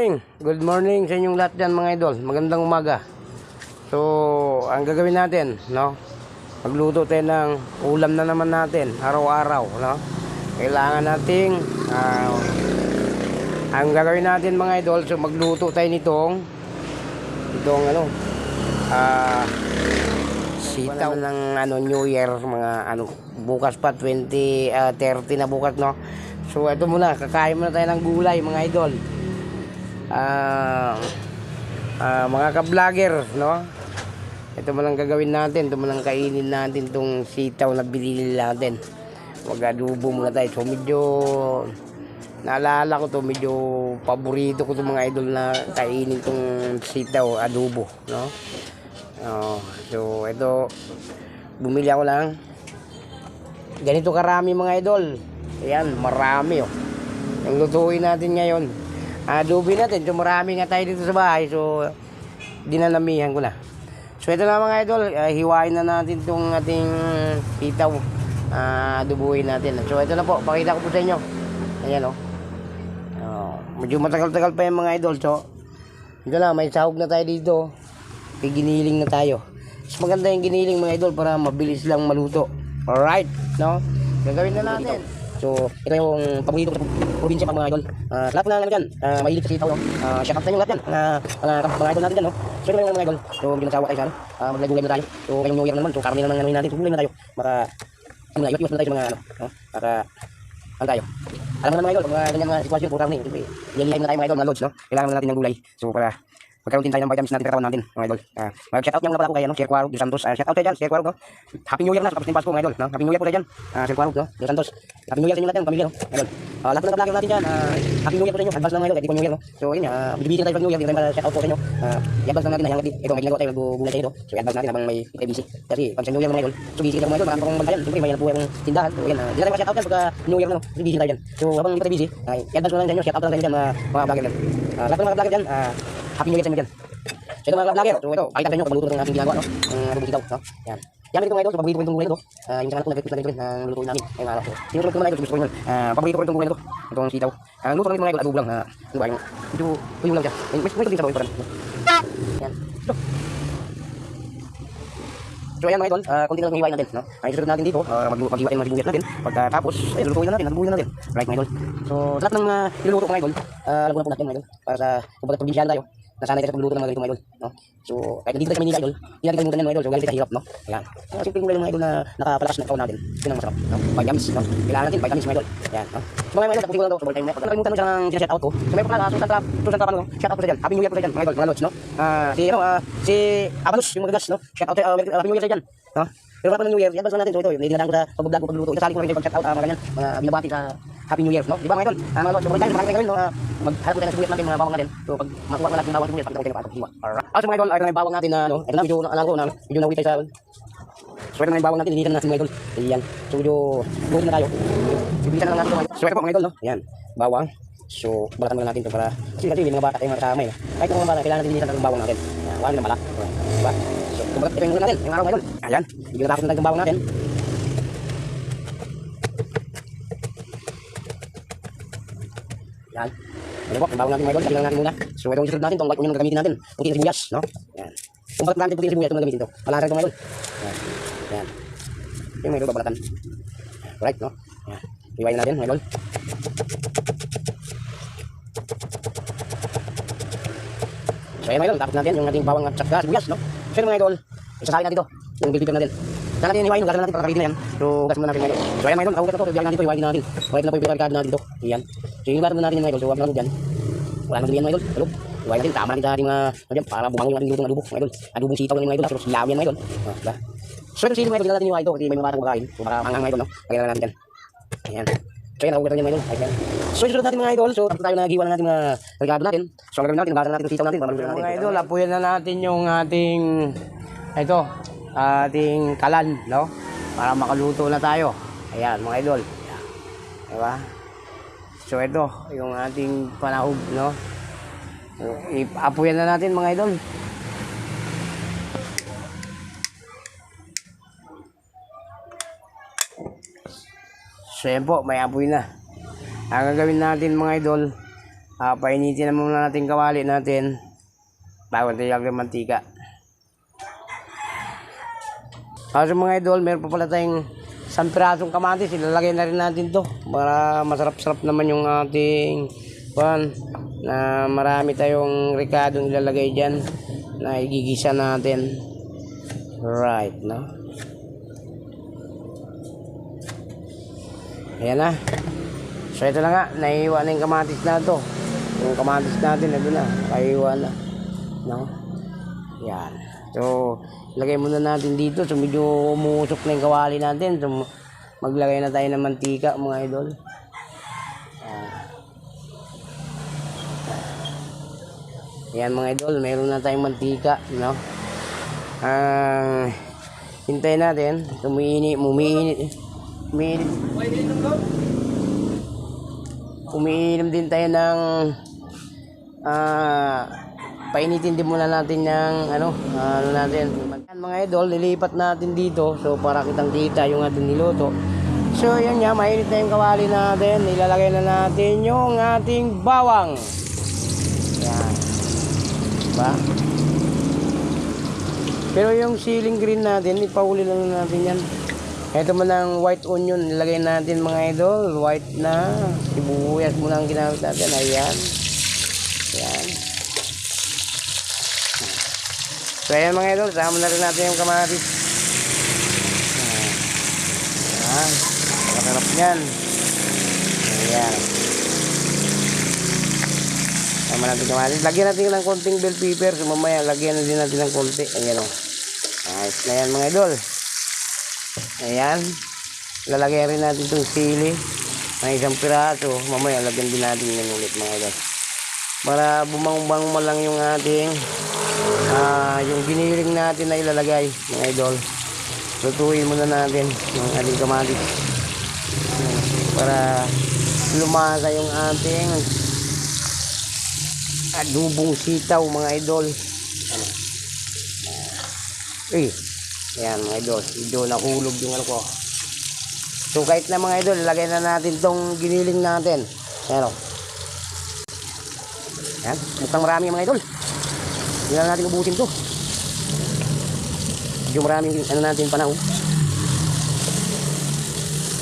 morning. Good morning sa inyong lahat dyan mga idol. Magandang umaga. So, ang gagawin natin, no? Magluto tayo ng ulam na naman natin, araw-araw, no? Kailangan nating, ah, ang gagawin natin mga idol, so magluto tayo nitong, itong ano, ah, sitaw ng ano, New Year, mga ano, bukas pa, 20, ah, 30 na bukas, no? So, ito muna, kakain muna tayo ng gulay, mga idol. Ah, ah, mga ka-vlogger, no? Ito mo lang gagawin natin, ito mo lang kainin natin itong sitaw na binili natin. Mag-adobo muna tayo. So medyo, naalala ko to medyo paborito ko to mga idol na kainin itong sitaw, adobo, no? Oh, so ito, bumili ako lang. Ganito karami mga idol. Ayan, marami oh. Ang lutuin natin ngayon. Adobo natin. So marami nga tayo dito sa bahay. So, dinanamihan ko na. So ito na mga idol, uh, hiwain na natin itong ating sitaw. Uh, adobuhin natin. So ito na po, pakita ko po sa inyo. Ayan o. Oh. medyo matagal-tagal pa yung mga idol. So, ito na, may sahog na tayo dito. May giniling na tayo. Mas maganda yung giniling mga idol para mabilis lang maluto. Alright, no? Gagawin na natin. So, ito yung paborito ko sa probinsya pa mga idol. Uh, lahat na ano dyan, uh, mahilig sa sitaw. No? Uh, shout out sa inyo lahat dyan. Uh, mga, mga idol natin dyan. No? So, ito lang mga idol. So, medyo nagsawa tayo sa ano. Uh, Maglagulay na tayo. So, ngayong New Year na naman. So, karami na naman natin. So, gulay na tayo. Maka, ano na, iwas-iwas na tayo sa mga ano. No? Para, ano tayo. Alam mo na mga idol, mga ganyan mga sitwasyon, puro karami. Siyempre, yelilay na tayo mga idol, mga lods. No? Kailangan na natin ng gulay. So, para magkaroon din tayo ng vitamins natin katawan natin, mga idol. Uh, mag-shout out niya muna pala ako kay ano, Sir Cuaro Dos Santos. Uh, shout out tayo dyan, Sir Cuaro, no? Happy New Year na, tapos din Pasko, mga idol. No? Happy New Year po tayo dyan, uh, Sir Cuaro, no? Dos Santos. Happy New Year sa inyo lahat pamilya, no? Idol. Uh, lahat po ng kablogger natin dyan, uh, Happy New Year po sa inyo, advance lang mga idol, po New Year, no? So, yun, uh, bibigyan tayo pag New Year, hindi tayo para shout out po sa inyo. Uh, i-advance lang natin na hanggang ito, may ginagawa tayo, nag-gulay tayo dito. So, i-advance natin habang may busy. Kasi, pag sa New Year mga idol, so busy kita mga idol, marami akong bantayan. Siyempre, may nabuhay akong tindahan. So, yan, uh, hindi tayo ma-shout out yan pagka New Year no? Kasi busy tayo dyan. So, habang hindi tayo busy, uh, i-advance lang sa inyo, shout out lang sa inyo dyan, mga, mga vlogger dyan. Uh, lahat po ng mga vlogger dyan, uh, Happy New Year sa inyo dyan. So ito mga vlogger, so ito, pakita sa inyo kung maluto ng ating ginagawa, no? Ang adobo sitaw, no? Yan. Yan ito mga idol, so paborito ko itong gulay na to. Ah, yung sa ko nag-request na rin ng lutuin namin. Ay mga so, Tinutulog ko mga idol, gusto ko yun. Ah, paborito ko itong gulay na to. Itong sitaw. Ang luto namin mga idol, adobo lang. Ah, ano ba, yung, medyo, tuyong lang siya. May, may, may sabaw yung parang. Yan. So, ayan mga idol, uh, konti lang hiwain natin, no? Ay susunod natin dito, uh, mag maghiwa tayo ng sibuyas natin. Pagkatapos, ay lulutuin na natin, nalubuhin na natin. Right mga idol. So sa lahat ng uh, niluluto mga idol, uh, alam ko na po natin mga idol, para sa kumbaga probinsyan tayo. Nasanay tayo sa pagluluto ng mga ganito mga idol, no? So kahit dito tayo Manila idol, hindi natin kalimutan yan mga idol. So galing tayo hirap, no? Ayan. Uh, simple gulay mga idol na nakapalakas ng katawan natin. Yun ang masarap, no? Vitamins, no? Kailangan natin vitamins mga idol. Ayan, no? So mga idol, tapusin ko lang to. So tayo na. Pag mo siya ng sinashout out ko. So may pala, Susan Trap, Susan Trap, ano? Shout out ko sa dyan. Happy New Year po sa dyan, mga idol, mga lods, no? Ah, si ano, ah, si Abanus, yung magagas, no? Shout out, uh, Happy New Year sa dyan, no? Pero wala pa ng New Year, yan natin. So ito, hindi na lang ko sa pag-vlog ko pagluluto. Isasali ko na rin pag-shout out, uh, mga ganyan, mga binabati sa Happy New Year, no? Di ba mga idol? Uh, mga lods, so tayo, marami tayong gawin, no? Uh, maghanap ko tayo ng sibuyas natin, mga bawang natin. So pag makuha ko ng bawang sibuyas, pakita ko tayo paano hiwa. Alright. Ah, so mga idol, ito na yung bawang natin na, ano, ito na, medyo, alam ko na, medyo nawit tayo sa, ito na yung bawang natin, hinihitan na natin mga idol. Ayan. So medyo, buhin na tayo. Bibilisan na natin mga idol. Ito po mga idol, no? Ayan, bawang. So, balatan muna natin ito para, kasi kasi may mga bata tayong mga kasama eh. Kahit mga bata, kailangan natin hinihitan ng bawang natin. Ayan, wala na mala. Diba? So, kumbaga, ito yung natin, yung araw mga idol. Ayan, natapos na tayo ng bawang natin. Yan. Ano po, bawang natin mga idol, kabilang natin muna. So, itong isunod natin, itong white onion na gagamitin natin. Puti na sibuyas, no? Yan. Kung bakit natin puti na sibuyas, ito na gamitin ito. Malasa ito mga idol. Yan. Yan. Yung mga idol, babalatan. Alright, no? Yan. Iwain natin, mga idol. So, ayan mga idol, tapos natin yung ating bawang at saka sibuyas, no? So, yun mga idol, isasahin natin ito, yung bilbib natin. Saan natin hiwain, gagawin natin para kapit na yan. So, gas muna natin idol. So, ayan mga idol, kahugat na ito, hiwain natin ito, hiwain natin. So, ito na po yung pinarikado natin ito. Ayan. So, yung gagawin natin mga idol, so, wag na dyan. Wala nang sabihan mga idol, tulog. Hiwain natin, tama natin sa ating mga, ano dyan, para bumangon yung ating lutong adobo, mga idol. Adobong sitaw lang yung mga idol, tapos ilaw yan mga idol. Ah, diba? So, ito sili mga idol, natin yung ito, kasi may mga batang kumakain. So, para mangang mga idol, no? Lagyan na natin dyan. Ayan. So yan, nakukutan niya mga idol. Ayan. So isunod natin mga idol. So tapos tayo nagiwa na natin mga regalo natin. So ang gagawin natin, nabasa natin sitaw natin. Mamalusin natin. Mga idol, apuyan na natin yung ating, ito, ating kalan, no? Para makaluto na tayo. Ayan, mga idol. Diba? So ito, yung ating panahog, no? So, Apuyan na natin mga idol. So yan po, may apoy na. Ang gagawin natin mga idol, Ah, painitin na muna natin kawali natin bago tayo ng mantika. Ah, so mga idol, meron pa pala tayong isang pirasong kamatis. Ilalagay na rin natin to para masarap-sarap naman yung ating pan na marami tayong ricadong ilalagay dyan na igigisa natin. Right, no? Ayan na. So ito na nga, naiiwan na yung kamatis na to. Yung kamatis natin, ito na, naiiwan na. No? Yan. So, lagay muna natin dito. So, medyo umusok na yung kawali natin. So, maglagay na tayo ng mantika, mga idol. Yan mga idol, meron na tayong mantika, no? Ah, hintayin natin. Umiinit, umiinit. Umiinit. Umiinom din tayo ng ah painitin din muna natin ng ano, ano natin. Mga idol, nilipat natin dito. So para kitang kita yung ating niluto. So yan nga, mainit na yung kawali natin. Ilalagay na natin yung ating bawang. Yan. Diba? Pero yung ceiling green natin, ipauli lang natin yan. Ito man ang white onion, nilagay natin mga idol. White na. Sibuyas muna ang ginamit natin. Ayan. Ayan. So ayan mga idol, sama na rin natin yung kamatis. Ayan. Masarap yan. Ayan. Sama natin kamatis. Lagyan natin ng konting bell pepper. So mamaya, lagyan na din natin ng konti. Ayan o. Ayos na yan mga idol. Ayan. Lalagyan rin natin itong sili. Ng isang piraso. Mamaya, lagyan din natin yan ulit mga idol. Para bumang-bang mo lang yung ating ah yung giniling natin na ilalagay mga idol. Lutuin muna natin yung ating kamatis. Para lumasa yung ating adubong sitaw mga idol. Eh, Ayan mga idol, medyo nahulog yung ano ko. So kahit na mga idol, lagay na natin tong giniling natin. Ayan o. Ayan, mukhang marami mga idol. Hindi na natin ubusin to. Medyo marami yung ano natin panahon.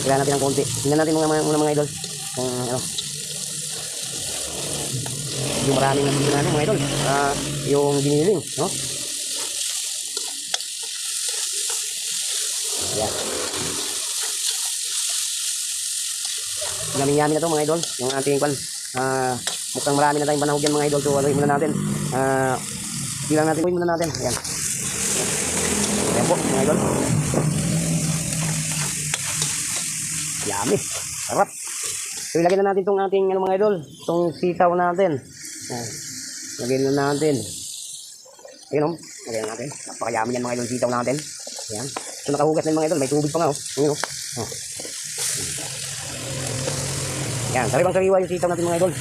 Kailangan natin ng konti. Tingnan natin mga, mga, mga idol. Kung ano. Medyo marami na dito natin mga idol. Ah, yung giniling, no? Ayan. Yamin-yamin na to mga idol. Yung ating kwan. Ah, mukhang marami na tayong panahon dyan mga idol. So, aluin muna natin. Ah, bilang natin. Aluin muna natin. Ayan. Ayan po mga idol. Yummy. Sarap. So, ilagay na natin tong ating ano, mga idol. Tong sitaw natin. Ayan. Lagyan na natin. Ayun o. Lagyan na natin. Napakayami yan mga idol sitaw natin. Ayan. So nakahugas na yung mga idol. May tubig pa nga oh. Ayun oh. oh. Yan. Sariwang sariwa yung sitaw natin mga idol.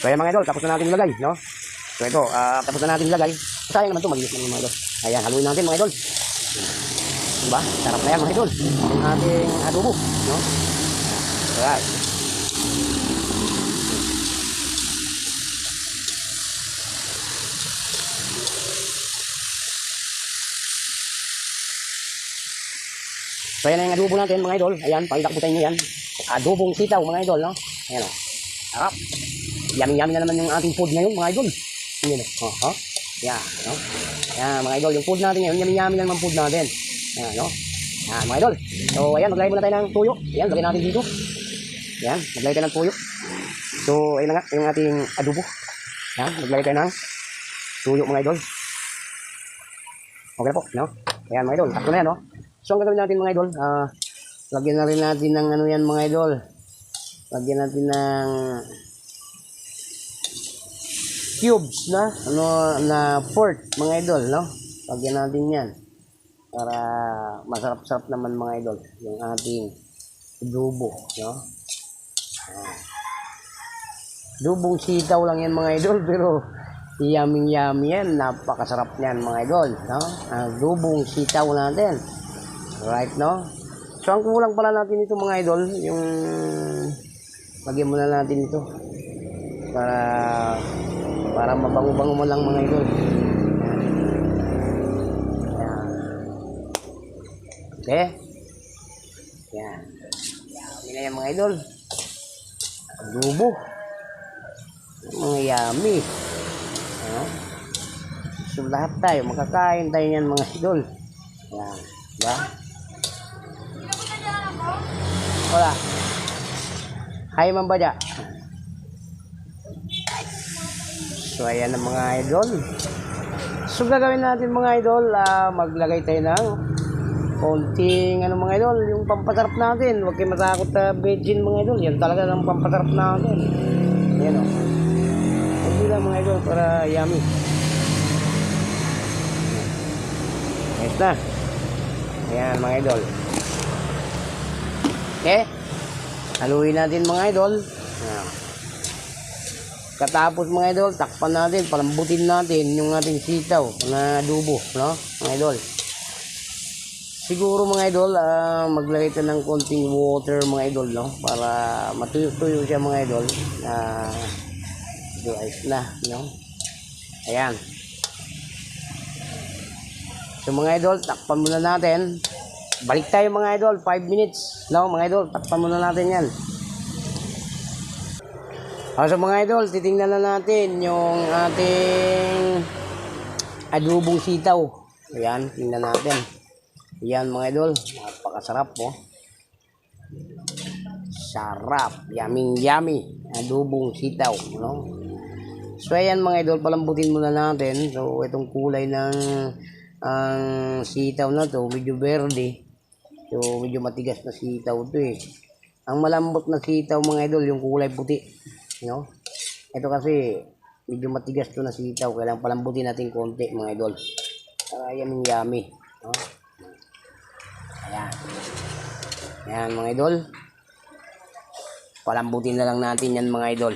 So ayan mga idol. Tapos na natin ilagay. No? So ito. ah tapos na natin ilagay. Sayang naman ito. Magilis naman yung mga idol. Ayan. Haluin natin mga idol. Diba? Sarap na yan mga idol. Yung ating adobo. No? Alright. So yan ang adobo natin mga idol. Ayan, pakita ko sa inyo yan. Adobong sitaw mga idol, no? Ayan o. Sarap. Yummy-yummy na naman yung ating food ngayon mga idol. Ayan o. Oh, oh. Yan, no? Yan mga idol, yung food natin ngayon, yummy-yummy na naman food natin. Ayan, no? Yan mga idol. So ayan, maglagay muna tayo ng tuyo. Ayan, lagay natin dito. Ayan, maglagay tayo ng tuyo. So ayun na nga, yung ating adobo. Ayan, maglagay tayo ng tuyo mga idol. Okay po, no? Ayan mga idol, takto na yan, no? So, ang gagawin natin mga idol, ah, lagyan na rin natin ng ano yan mga idol. Lagyan natin ng cubes na, ano, na port mga idol, no? Lagyan natin yan. Para masarap-sarap naman mga idol, yung ating adobo, no? Dubong sitaw lang yan mga idol, pero yummy yummy yan. Napakasarap niyan mga idol, no? Ang dubong sitaw natin. Right, no? So, ang kulang pala natin ito mga idol, yung lagyan muna natin ito para para mabango-bango mo lang mga idol. Ayan. Okay? Yan. Yummy na yan mga idol. Adobo. Mga yummy. Ano? So lahat tayo, makakain tayo yan mga idol. Yan. Diba? Wala. Hi, Ma'am So, ayan ang mga idol. So, gagawin natin mga idol, ah, maglagay tayo ng konting, ano mga idol, yung pampasarap natin. Huwag kayo matakot sa virgin mga idol. Yan talaga ang pampasarap natin. Ayan o. Hindi lang mga idol, para yummy. Ayos na. Ayan mga idol. Okay? Haluin natin mga idol. Ayan. Katapos mga idol, takpan natin, palambutin natin yung ating sitaw na adobo, no? Mga idol. Siguro mga idol, ah, maglagay tayo ng konting water mga idol, no? Para matuyo-tuyo siya mga idol. Uh, ayos na, no? Ayan. So mga idol, takpan muna natin. Balik tayo mga idol, 5 minutes. No, mga idol, takpan muna natin yan. O, so mga idol, titingnan na natin yung ating adobong sitaw. Ayan, tingnan natin. Ayan mga idol, napakasarap po. Sarap, yummy yummy. Adobong sitaw, no? So ayan mga idol, palambutin muna natin. So itong kulay ng ang sitaw na to, medyo verde. So medyo matigas na sitaw to eh. Ang malambot na sitaw mga idol, yung kulay puti. No? Ito kasi medyo matigas to na sitaw. Kailangan palambutin natin konti mga idol. Para yummy yummy. No? Ayan. Ayan mga idol. Palambutin na lang natin yan mga idol.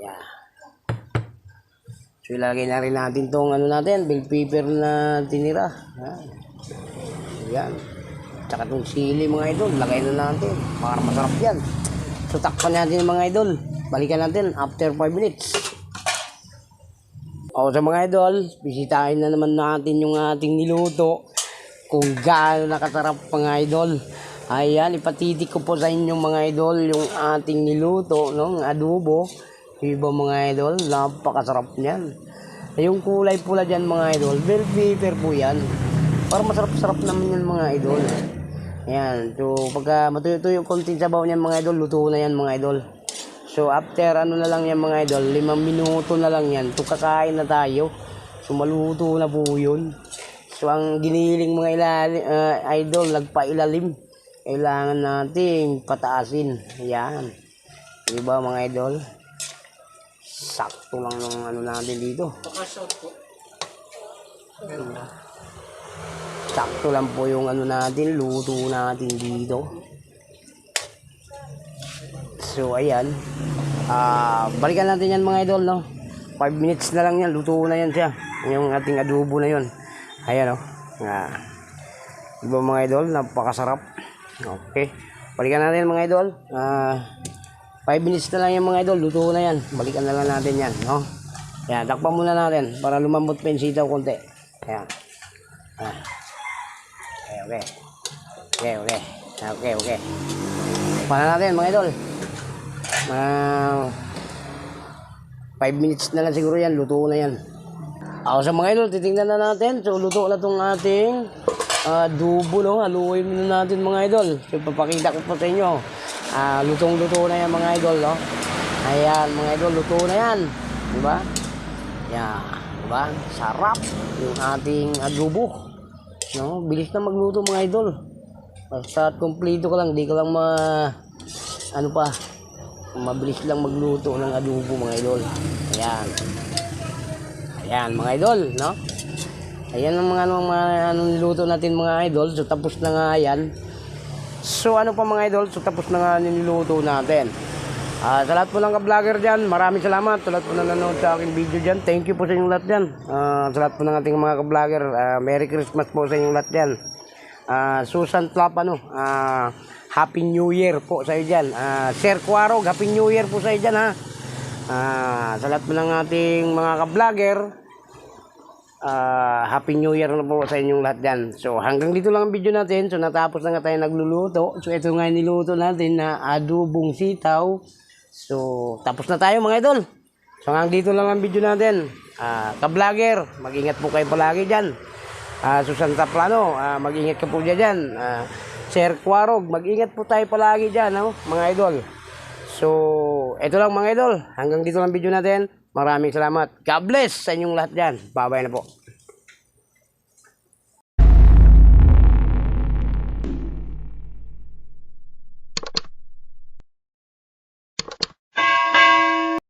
Ayan. So ilagay na rin natin tong ano natin, bell pepper na tinira. Ayan. Tsaka tong sili mga idol, lagay na natin. Para masarap yan. So takpan natin mga idol. Balikan natin after 5 minutes. O sa mga idol, bisitahin na naman natin yung ating niluto. Kung gaano nakasarap mga idol. Ayan, ipatitik ko po sa inyo mga idol yung ating niluto, no? Ng adobo. Iba mga idol, napakasarap niyan. Yung kulay pula dyan mga idol, bell pepper po yan. Para masarap-sarap naman yan mga idol. Ayan, so pagka matuyo-tuyo yung konting sabaw niyan mga idol, luto na yan mga idol. So after ano na lang yan mga idol, limang minuto na lang yan. So kakain na tayo. So maluto na po yun. So ang giniling mga ilalim, ah, idol, nagpailalim. Kailangan nating pataasin. Ayan. Diba mga idol? Sakto lang ng ano natin dito. Sakto lang po yung ano natin, luto natin dito. So, ayan. Ah, balikan natin yan mga idol, no? 5 minutes na lang yan, luto na yan siya. Yung ating adobo na yun. Ayan, no? Ah. Diba mga idol, napakasarap. Okay. Balikan natin mga idol. Ah, 5 minutes na lang yan mga idol, luto na yan. Balikan na lang natin yan, no? Ayan, takpan muna natin para lumambot pa yung sitaw konti. Ayan. Ah. Okay, okay. Okay, okay. Okay, okay. Paano natin mga idol? Ah, 5 minutes na lang siguro yan, luto na yan. Ako sa mga idol, titingnan na natin. So, luto na itong ating ah, adobo, no? Haluin muna natin mga idol. So, papakita ko po sa inyo. Ah, lutong-luto na yan mga idol, no? Ayan, mga idol, luto na yan. Diba? Yan, diba? Sarap yung ating adobo. No, bilis na magluto mga idol. Basta kompleto ka lang, di ka lang ma ano pa, mabilis lang magluto ng adobo mga idol. Ayan. Ayan mga idol, no? Ayan ang mga, ano, mga ano, niluto natin mga idol. So tapos na nga yan. So ano pa mga idol? So tapos na nga niluto natin. Ah, sa lahat po ng ka-vlogger dyan, maraming salamat. Sa po na nanonood sa aking video dyan, thank you po sa inyong lahat dyan. Ah, sa lahat po ng ating mga ka-vlogger, ah, Merry Christmas po sa inyong lahat dyan. Ah, Susan Tlapano, ah, Happy New Year po sa iyo dyan. Ah, Sir Cuarog, Happy New Year po sa iyo dyan ha. Ah, sa lahat mo ng ating mga ka-vlogger, ah, Happy New Year na po sa inyong lahat dyan. So hanggang dito lang ang video natin. So natapos na nga tayo nagluluto. So ito nga niluto natin na adobong sitaw. So tapos na tayo mga idol. So hanggang dito lang ang video natin. Ah, ka-vlogger, mag-ingat po kayo palagi dyan. Ah, Susan Taplano, ah, mag-ingat ka po dyan. Ah, Sir Quarog, mag-ingat po tayo palagi dyan, no? mga idol. So, ito lang mga idol. Hanggang dito lang video natin. Maraming salamat. God bless sa inyong lahat dyan. Bye-bye na po.